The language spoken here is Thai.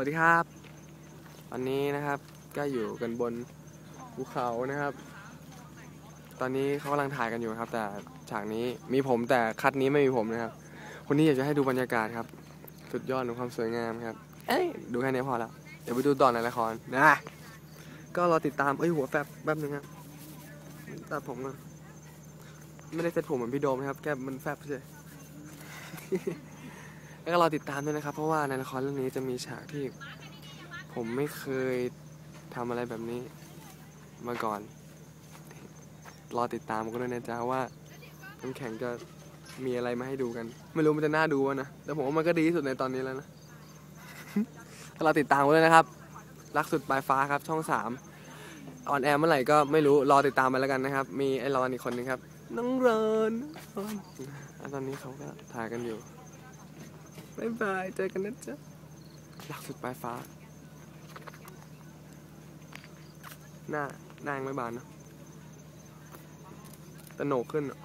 วัสดีครับวันนี้นะครับก็อยู่กันบนภูเขานะครับ ตอนนี้เขากำลังถ่ายกันอยู่ครับ แต่ฉากนี้มีผมแต่คัดนี้ไม่มีผมนะครับ คนนี้อยากจะให้ดูบรรยากาศครับ สุดยอดของความสวยงามครับ เอ้ยดูแค่นี้พอแล้วเดี๋ยวไปดูต่อในละครนะก็รอติดตามเอ้ยหัวแฟบแป๊บนึงครับตัดผมก่อนไม่ได้เซ็ตผมเหมือนพี่โดมนะครับแค่มันแฟบเฉย แล้วก็รอติดตามด้วยนะครับ เพราะว่าในละครเรื่องนี้จะมีฉากที่ ผมไม่เคยทำอะไรแบบนี้มาก่อน รอติดตามกันด้วยนะจ๊ะว่าน้ำแข็งจะมีอะไรมาให้ดูกัน ไม่รู้มันจะน่าดูวะนะ แต่ผมว่ามันก็ดีที่สุดในตอนนี้แล้วนะก็รอติดตามกันด้วยนะครับ รักสุดปลายฟ้าครับ ช่องสามออนแอร์เมื่อไหร่ก็ไม่รู้รอติดตามไปแล้วกันนะครับ มีไอ้รอนอีกคนนึงครับ น้องรอนตอนนี้เขาก็ถ่ายกันอยู่ บายบาย เจอกันนะจ๊ะรักสุดปลายฟ้า หน้าหน้ายังไม่บานเนะแต่โหนกขึ้นอะ